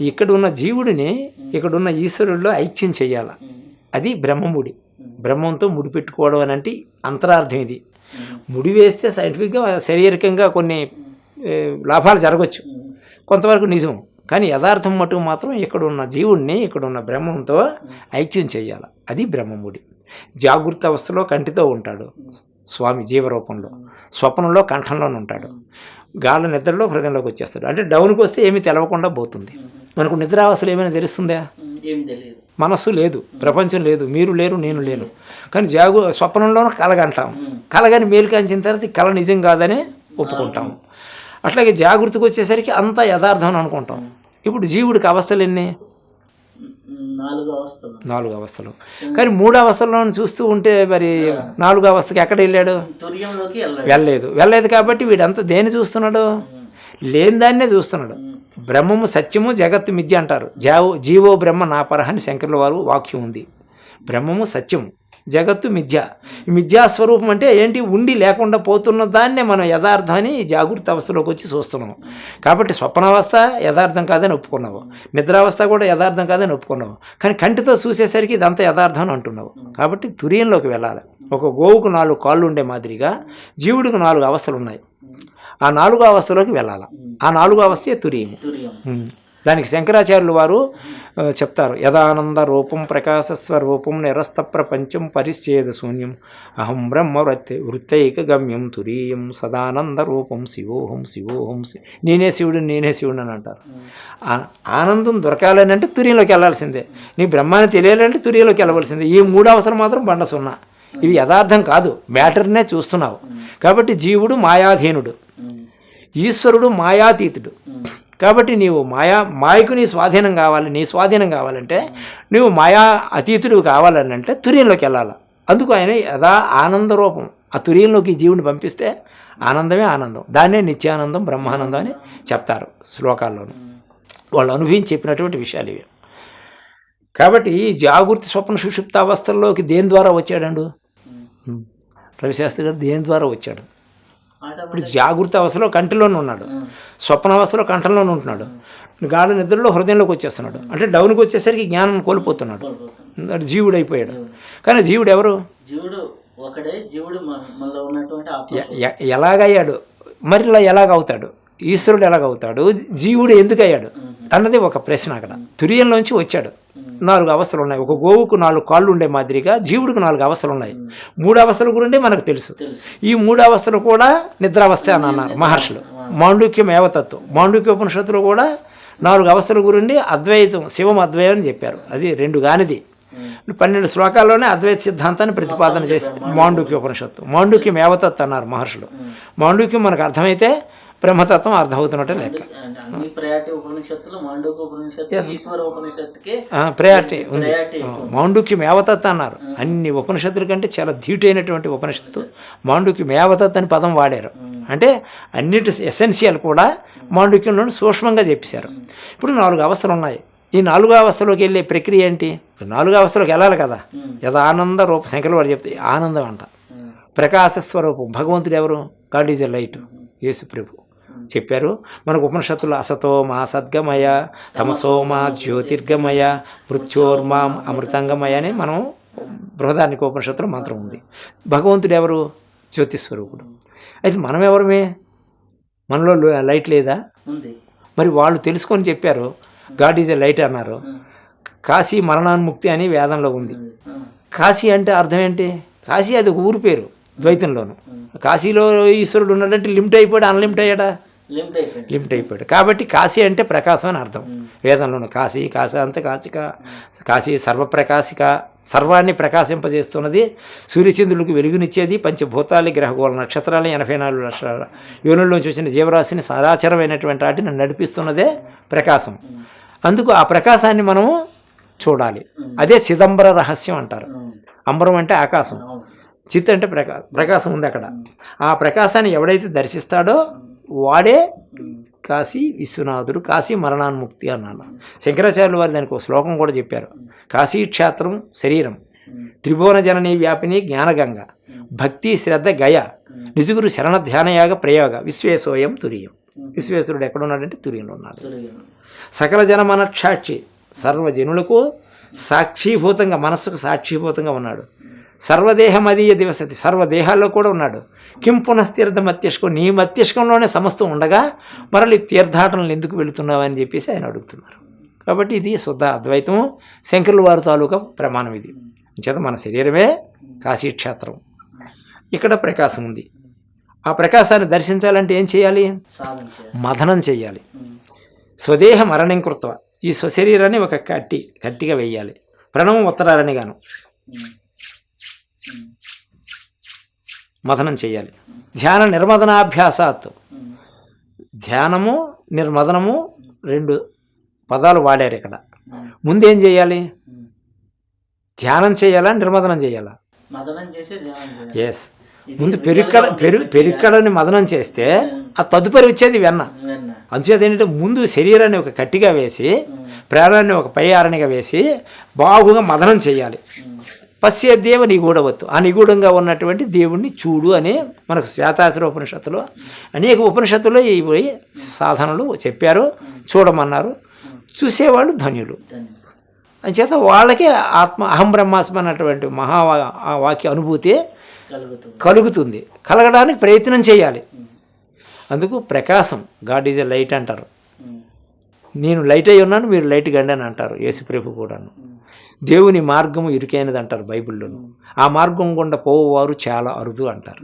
ఇక్కడ ఉన్న జీవుడిని ఇక్కడ ఉన్న ఈశ్వరుడిలో ఐక్యం చేయాల. అది బ్రహ్మముడి. బ్రహ్మంతో ముడిపెట్టుకోవడం అని అంటే అంతరార్థం ఇది. ముడి వేస్తే సైంటిఫిక్గా శారీరకంగా కొన్ని లాభాలు జరగవచ్చు కొంతవరకు నిజం. కానీ యథార్థం మటుకు మాత్రం ఇక్కడ ఉన్న జీవుణ్ణి ఇక్కడ ఉన్న బ్రహ్మంతో ఐక్యం చేయాలి. అది బ్రహ్మముడి. జాగృత అవస్థలో కంటితో ఉంటాడు. స్వామి జీవరూపంలో. స్వప్నంలో కంఠంలోనే ఉంటాడు. గాఢ నిద్రలో హృదయంలోకి వచ్చేస్తాడు. అంటే డౌన్కి వస్తే ఏమీ తెలవకుండా పోతుంది. మనకు నిద్రావస్థలు ఏమైనా తెలుస్తుందా? మనస్సు లేదు ప్రపంచం లేదు మీరు లేరు నేను లేను. కానీ జాగు స్వప్నంలోనూ కలగంటాం. కలగని మేలుకాంచిన తర్వాత ఈ కళ నిజం కాదని ఒప్పుకుంటాం. అట్లాగే జాగృతికి వచ్చేసరికి అంతా యథార్థం అని అనుకుంటాం. ఇప్పుడు జీవుడికి అవస్థలు ఎన్ని? నాలుగు అవస్థలు. నాలుగు అవస్థలు. కానీ మూడు అవస్థల్లో చూస్తూ ఉంటే మరి నాలుగు అవస్థకి ఎక్కడ వెళ్ళాడు? వెళ్ళలేదు. వెళ్ళలేదు. కాబట్టి వీడంతా దేన్ని చూస్తున్నాడు? లేని దాన్నే చూస్తున్నాడు. బ్రహ్మము సత్యము జగత్తు మిథ్య అంటారు. జావో జీవో బ్రహ్మ నా పరహ శంకరుల వారు వాక్యం ఉంది. బ్రహ్మము సత్యము జగత్తు మిథ్య. మిథ్యాస్వరూపం స్వరూపం అంటే ఏంటి? ఉండి లేకుండా పోతున్న దాన్నే మనం యథార్థాన్ని జాగృత అవస్థలోకి వచ్చి చూస్తున్నాము. కాబట్టి స్వప్నావస్థ యథార్థం కాదని ఒప్పుకున్నావు నిద్రావస్థ కూడా యథార్థం కాదని ఒప్పుకున్నావు కానీ కంటితో చూసేసరికి ఇదంతా యథార్థం అని అంటున్నావు కాబట్టి తురియంలోకి వెళ్ళాలి. ఒక గోవుకు నాలుగు కాళ్ళు ఉండే మాదిరిగా జీవుడికి నాలుగు అవస్థలు ఉన్నాయి ఆ నాలుగో అవస్థలోకి వెళ్ళాలి. ఆ నాలుగో అవస్థే తురియం. తుర్యం. ఉమ్. దానికి శంకరాచార్యులు వారు చెప్తారు యదానంద రూపం ప్రకాశస్వరూపం నిరస్త ప్రపంచం పరిచ్ఛేద శూన్యం అహం బ్రహ్మ వృత్తి వృత్తైక గమ్యం తురీయం సదానంద రూపం శివోహం శివోహం శి నేనే శివుడు నేనే శివుడు అని అంటారు. ఆ- ఆనందం దొరకాలని అంటే తురియంలోకి వెళ్ళాల్సిందే. నీ బ్రహ్మాన్ని తెలియాలంటే తురియంలోకి వెళ్ళవలసిందే. ఈ మూడు అవసరం మాత్రం బండ సున్నా. ఇవి యథార్థం కాదు. మ్యాటర్నే చూస్తున్నావు. కాబట్టి జీవుడు మాయాధీనుడు. ఈశ్వరుడు మాయాతీతుడు. కాబట్టి నీవు మాయా మాయకు నీ స్వాధీనం కావాలి నీ స్వాధీనం కావాలంటే నువ్వు మాయా అతీతుడు కావాలని అంటే తుర్యంలోకి వెళ్ళాలి. అందుకు ఆయన యథా ఆనంద రూపం. ఆ తుర్యంలోకి జీవుని పంపిస్తే ఆనందమే ఆనందం. దాన్నే నిత్యానందం బ్రహ్మానందం అని చెప్తారు శ్లోకాల్లోనూ. వాళ్ళు అనుభవించి చెప్పినటువంటి విషయాలు ఇవి. కాబట్టి ఈ జాగృతి స్వప్న సుషుప్త అవస్థల్లోకి దేని ద్వారా వచ్చాడండు. రవిశాస్త్రి గారు దేని ద్వారా వచ్చాడు? ఇప్పుడు జాగృత అవస్థలో కంటిలోనే ఉన్నాడు. స్వప్న అవస్థలో కంఠంలోనే ఉంటున్నాడు. గాఢ నిద్రలో హృదయంలోకి వచ్చేస్తున్నాడు. అంటే డౌన్కి వచ్చేసరికి జ్ఞానం కోల్పోతున్నాడు. జీవుడు అయిపోయాడు. కానీ జీవుడు ఎవరు? జీవుడు ఒకడే. జీవుడు ఎలాగయ్యాడు? మరి ఇలా ఎలాగవుతాడు? ఈశ్వరుడు ఎలాగవుతాడు? జీవుడు ఎందుకు అయ్యాడు అన్నది ఒక ప్రశ్న అక్కడ. తురియంలోంచి వచ్చాడు. నాలుగు అవస్థలు ఉన్నాయి. ఒక గోవుకు నాలుగు కాళ్ళు ఉండే మాదిరిగా జీవుడికి నాలుగు అవస్థలు ఉన్నాయి. మూడు అవస్థల గురించి మనకు తెలుసు. ఈ మూడు అవస్థలు కూడా నిద్రావస్థ అని అన్నారు మహర్షులు. మాండుక్యం ఏవతత్వం మాండుక్య ఉపనిషత్తులు కూడా నాలుగు అవస్థల గురించి అద్వైతం శివం అద్వైతం అని చెప్పారు. అది రెండు కానిది. పన్నెండు శ్లోకాల్లోనే అద్వైత సిద్ధాంతాన్ని ప్రతిపాదన చేస్తే మాండుక్య ఉపనిషత్తు మాండుక్యం ఏవతత్ అన్నారు మహర్షులు. మాండుక్యం మనకు అర్థమైతే బ్రహ్మతత్వం అర్థమవుతున్నట్టే లెక్క. ప్రయారిటీ ఉంది. మాండుక్యం ఏవతత్ అన్నారు. అన్ని ఉపనిషత్తుల కంటే చాలా ధీటైనటువంటి ఉపనిషత్తు. మాండుక్యం ఏవతత్ అని పదం వాడారు. అంటే అన్నిటి ఎసెన్షియల్ కూడా మాండుక్యంలో సూక్ష్మంగా చెప్పేశారు. ఇప్పుడు నాలుగు అవస్థలు ఉన్నాయి. ఈ నాలుగో అవస్థలోకి వెళ్ళే ప్రక్రియ ఏంటి? నాలుగో అవస్థలోకి వెళ్ళాలి కదా. యథా ఆనంద రూప శంకర్ వారు చెప్తే ఆనందం అంట. ప్రకాశ స్వరూపం భగవంతుడు ఎవరు? God is a light. Yesu ప్రభు చెప్పారు. మనకు ఉపనిషత్తులు అసతో మా సద్గమయ తమసో మా జ్యోతిర్గమయ మృత్యోర్మాం అమృతంగమయ అని మనం బృహదానికి ఉపనిషత్తులో మంత్రం ఉంది. భగవంతుడు ఎవరు? జ్యోతిస్వరూపుడు అయితే మనం ఎవరమే? మనలో లైట్ లేదా? మరి వాళ్ళు తెలుసుకొని చెప్పారు. గాడ్ ఈజ్ ఎ లైట్ అన్నారు. కాశీ మరణాన్ముక్తి అని వేదంలో ఉంది. కాశీ అంటే అర్థం ఏంటి? కాశీ అది ఊరు పేరు ద్వైతంలోను. కాశీలో ఈశ్వరుడు ఉన్నాడంటే లిమిట్ అయిపోయాడు అన్లిమిట్ అయ్యాడా? లిమిట్ అయిపోయాడు. కాబట్టి కాశీ అంటే ప్రకాశం అని అర్థం. వేదంలోను కాశీ కాశ అంత కాశిక కాశీ సర్వప్రకాశిక సర్వాన్ని ప్రకాశింపజేస్తున్నది సూర్యచంద్రులకు వెలుగునిచ్చేది పంచభూతాలు గ్రహగోళ నక్షత్రాలు ఎనభై నాలుగు లక్షల యోనుల్లోంచి వచ్చిన జీవరాశిని సదాచరమైనటువంటి వాటిని నడిపిస్తున్నదే ప్రకాశం. అందుకు ఆ ప్రకాశాన్ని మనము చూడాలి. అదే చిదంబర రహస్యం అంటారు. అంబరం అంటే ఆకాశం. చిత్ అంటే ప్రకా ప్రకాశం ఉంది అక్కడ. ఆ ప్రకాశాన్ని ఎవడైతే దర్శిస్తాడో వాడే కాశీ విశ్వనాథుడు కాశీ మరణాన్ముక్తి అన్నాను. శంకరాచార్యుల వారు దానికి ఒక శ్లోకం కూడా చెప్పారు. కాశీ క్షేత్రం శరీరం. త్రిభువన జనని వ్యాపిని జ్ఞానగంగ. భక్తి శ్రద్ధ గయ. నిజుగురు శరణ ధ్యానయాగ ప్రయోగ. విశ్వేశోయం తురియం. విశ్వేశ్వరుడు ఎక్కడున్నాడంటే తురియంలో ఉన్నాడు. సకల జనమన సాక్షి సర్వజనులకు సాక్షీభూతంగా మనస్సుకు సాక్షీభూతంగా ఉన్నాడు. సర్వదేహమదీయ దివసతి. సర్వదేహాల్లో కూడా ఉన్నాడు. కిం పునః తీర్థ మత్యష్కం నీ మత్యష్కంలోనే సమస్తం ఉండగా మరలి తీర్థాటనలు ఎందుకు వెళుతున్నావు అని చెప్పేసి ఆయన అడుగుతున్నారు. కాబట్టి ఇది శుద్ధ అద్వైతము. శంకరుల వారి తాలూకా ప్రమాణం ఇది. చేత మన శరీరమే కాశీక్షేత్రం. ఇక్కడ ప్రకాశం ఉంది. ఆ ప్రకాశాన్ని దర్శించాలంటే ఏం చేయాలి? మథనం చేయాలి. స్వదేహ మరణం కృత్వ ఈ స్వశరీరాన్ని ఒక కట్టి గట్టిగా వేయాలి. ప్రణవం ఉత్తరాలని గాను. మథనం చేయాలి ధ్యాన నిర్మదనాభ్యాసాత్. ధ్యానము నిర్మదనము రెండు పదాలు వాడారు ఇక్కడ. ముందేం చేయాలి. ధ్యానం చేయాలా నిర్మదనం చేయాలా మదనం ఎస్ ముందు పెరుక్కడ పెరు. పెరుక్కడని మదనం చేస్తే ఆ తదుపరి వచ్చేది వెన్న. అందుచేత ఏంటంటే ముందు శరీరాన్ని ఒక కట్టిగా వేసి. ప్రాణాన్ని ఒక పై ఆరణిగా వేసి బాగుగా మదనం చేయాలి ఉమ్. పశ్య దేవ నిగూఢవత్తు ఆ నిగూఢంగా ఉన్నటువంటి దేవుణ్ణి చూడు అని మనకు శ్వేతాసుర ఉపనిషత్తులో అనేక ఉపనిషత్తులో ఇవి సాధనలు చెప్పారు చూడమన్నారు చూసేవాళ్ళు ధన్యులు. అంచేత వాళ్ళకి ఆత్మ అహం బ్రహ్మాస్మి అన్నటువంటి మహా ఆ వాక్య అనుభూతి కలుగుతుంది కలగడానికి ప్రయత్నం చేయాలి అందుకు ప్రకాశం గాడ్ ఈజ్ ఎ లైట్ అంటారు. నేను లైట్ అయి ఉన్నాను మీరు లైట్ గండి అని అంటారు యేసుప్రభు కూడాను. దేవుని మార్గము ఇరుకైనది అంటారు బైబిల్లోను ఆ మార్గం గుండా పోవారు చాలా అరుదు అంటారు.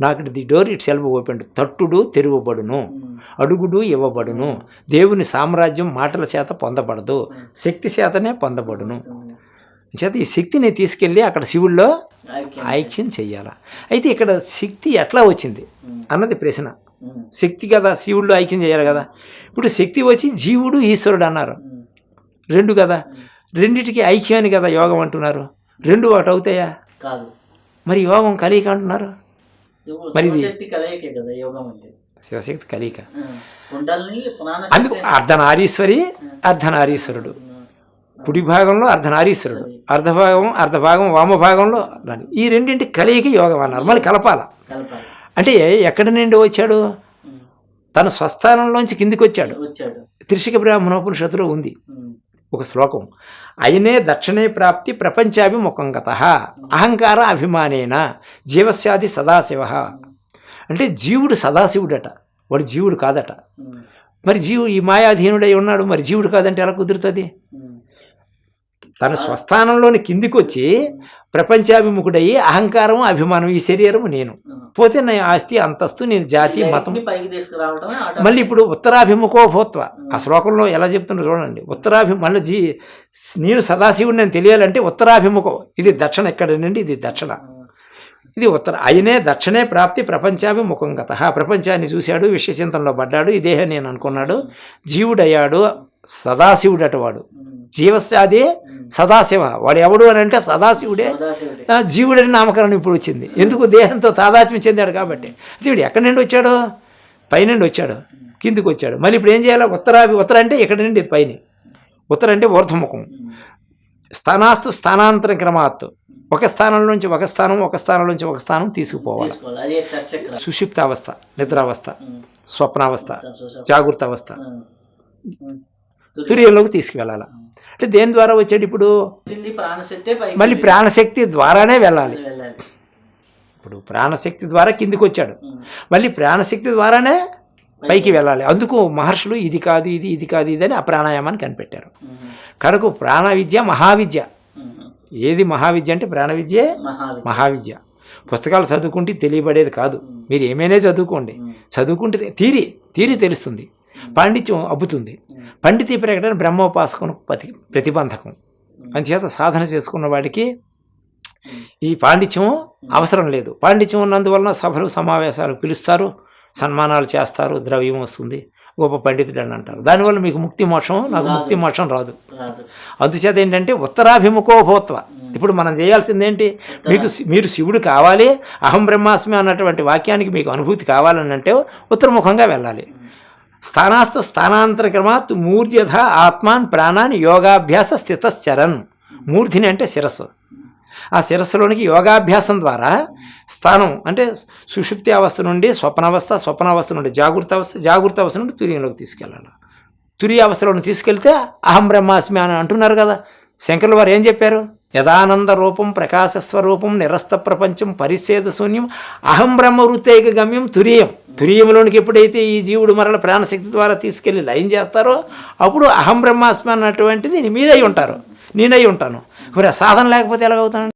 నాకు the door itself open తట్టుడు తెరువబడును. అడుగుడు ఇవ్వబడును దేవుని సామ్రాజ్యం మాటల చేత పొందబడదు శక్తి చేతనే పొందబడును. చేత ఈ శక్తిని తీసుకెళ్ళి అక్కడ శివుల్లో ఐక్యం. చెయ్యాల అయితే ఇక్కడ శక్తి ఎట్లా వచ్చింది. అన్నది ప్రశ్న. శక్తి కదా శివుళ్ళు ఐక్యం చేయాలి కదా ఇప్పుడు శక్తి వచ్చి జీవుడు ఈశ్వరుడు అన్నారు. రెండు కదా రెండిటికి ఐక్యాన్ని కదా యోగం అంటున్నారు. రెండు ఒకటి అవుతాయా? కాదు. మరి యోగం కలియిక అంటున్నారు? మరి శివశక్తి కలయికే కదా యోగం అంటే. శివశక్తి కలియిక. ఉమ్. కుండల్ని పురాణ అందుకు అర్ధనారీశ్వరి అర్ధనారీశ్వరుడు. కుడి భాగంలో అర్ధనారీశ్వరుడు అర్ధభాగం అర్ధభాగం వామభాగంలో దాని ఈ రెండింటి కలియిక యోగం అన్నారు. మళ్ళీ కలపాల? అంటే ఎక్కడి నుండి వచ్చాడు. తన స్వస్థానంలోంచి కిందికి వచ్చాడు. త్రిశిక బ్రాహ్మణోపనిషత్తులో ఉంది. ఒక శ్లోకం. అయినే దక్షిణే ప్రాప్తి ప్రపంచాభిముఖం గత అహంకార అభిమానేన జీవస్యాది సదాశివ అంటే జీవుడు సదాశివుడట వాడు జీవుడు కాదట. మరి జీవుడు ఈ మాయాధీనుడై ఉన్నాడు మరి జీవుడు కాదంటే ఎలా కుదురుతుంది. తన స్వస్థానంలోని కిందికి వచ్చి ప్రపంచాభిముఖుడయ్యి అహంకారం అభిమానం ఈ శరీరము నేను. పోతే నా ఆస్తి అంతస్తు నేను జాతి మతం. మళ్ళీ ఇప్పుడు ఉత్తరాభిముఖో భూత్వ ఆ శ్లోకంలో ఎలా చెప్తున్నా చూడండి. ఉత్తరాభి మళ్ళీ జీ నేను సదాశివుడు నేను తెలియాలంటే ఉత్తరాభిముఖం. ఇది దక్షిణ ఎక్కడ నుండి ఇది దక్షిణ. ఇది ఉత్తర. ఆయనే దక్షిణే ప్రాప్తి ప్రపంచాభిముఖం గత ప్రపంచాన్ని చూశాడు విశ్వచింతనలో పడ్డాడు ఇదే నేను అనుకున్నాడు. జీవుడయ్యాడు సదాశివుడట వాడు జీవస్యాదే సదాశివ. వాడు ఎవడు అని అంటే సదాశివుడే. సదాశివుడే. జీవుడని నామకరణం ఇప్పుడు వచ్చింది. ఎందుకు దేహంతో తాదాత్మ్యం చెందాడు కాబట్టి. అయితే వీడు ఎక్కడి నుండి వచ్చాడు? పైనుండి వచ్చాడు. కిందికి వచ్చాడు. మళ్ళీ ఇప్పుడు ఏం చేయాలి? ఉత్తరాభి ఉత్తర అంటే ఎక్కడి నుండి? ఇది పైన. ఉత్తర అంటే ఊర్ధముఖం. స్థానాస్తు స్థానాంతరం క్రమాత్తు. ఒక స్థానం నుంచి ఒక స్థానం ఒక స్థానం నుంచి ఒక స్థానం తీసుకుపోవాలి. తీసుకోవాలి. అదే సచక్ర సుషిప్త అవస్థ నిద్రావస్థ స్వప్నావస్థ జాగృత అవస్థ తుర్యంలోకి తీసుకువెళ్ళాలి? అంటే దేని ద్వారా వచ్చాడు ఇప్పుడు? వచ్చింది పైకి మళ్ళీ ప్రాణశక్తి ద్వారానే వెళ్ళాలి. ఇప్పుడు ప్రాణశక్తి ద్వారా కిందికి వచ్చాడు. మళ్ళీ ప్రాణశక్తి ద్వారానే పైకి వెళ్ళాలి. అందుకు మహర్షులు ఇది కాదు ఇది ఇది కాదు ఇది అని ఆ ప్రాణాయామాన్ని కనిపెట్టారు. కడకు ప్రాణ విద్య మహావిద్య. ఏది మహావిద్య అంటే ప్రాణ విద్యే మహావి మహావిద్య. పుస్తకాలు చదువుకుంటే తెలియబడేది కాదు. మీరు ఏమైనా చదువుకోండి. చదువుకుంటే తీరి తీరి తెలుస్తుంది. పాండిత్యం అబ్బుతుంది. పండితీ ప్రకటన బ్రహ్మోపాసకం ప్రతి ప్రతిబంధకం. అంచేత సాధన చేసుకున్న వాడికి ఈ పాండిత్యం అవసరం లేదు. పాండిత్యం ఉన్నందువలన సభలు సమావేశాలు పిలుస్తారు. సన్మానాలు చేస్తారు. ద్రవ్యం వస్తుంది. గొప్ప పండితుడు అని అంటారు. దానివల్ల మీకు ముక్తి మోక్షం నాకు ముక్తి మోక్షం రాదు. అందుచేత ఏంటంటే ఉత్తరాభిముఖో భూత్వ ఇప్పుడు మనం చేయాల్సింది ఏంటి మీకు మీరు శివుడు కావాలి అహం బ్రహ్మాస్మి అన్నటువంటి వాక్యానికి మీకు అనుభూతి కావాలని అంటే ఉత్తరముఖంగా వెళ్ళాలి. స్థానాస్తు స్థానాంతర క్రమాత్ మూర్ధ్యధ ఆత్మాన్ ప్రాణాన్ యోగాభ్యాస స్థితశ్చరన్. మూర్ధిని అంటే శిరస్సు. ఆ శిరస్సులోనికి యోగాభ్యాసం ద్వారా స్థానం అంటే సుషుప్తి అవస్థ నుండి స్వప్నావస్థ స్వప్నావస్థ నుండి జాగృత అవస్థ జాగృత అవస్థ నుండి తుర్యంలోకి తీసుకెళ్ళాలి. తురియ అవస్థలోని తీసుకెళ్తే అహం బ్రహ్మాస్మి అని అంటున్నారు కదా. శంకరుల వారు ఏం చెప్పారు? యథానంద రూపం ప్రకాశస్వరూపం నిరస్త ప్రపంచం పరిచ్ఛేద శూన్యం అహం బ్రహ్మ వృత్తైక గమ్యం తురీయం. తురియంలోనికి ఎప్పుడైతే ఈ జీవుడు మరల ప్రాణశక్తి ద్వారా తీసుకెళ్ళి లయం చేస్తారో అప్పుడు అహం బ్రహ్మాస్మి అన్నటువంటిది మీరై ఉంటారు. నేనై ఉంటాను. మరి సాధన లేకపోతే ఎలాగవుతాను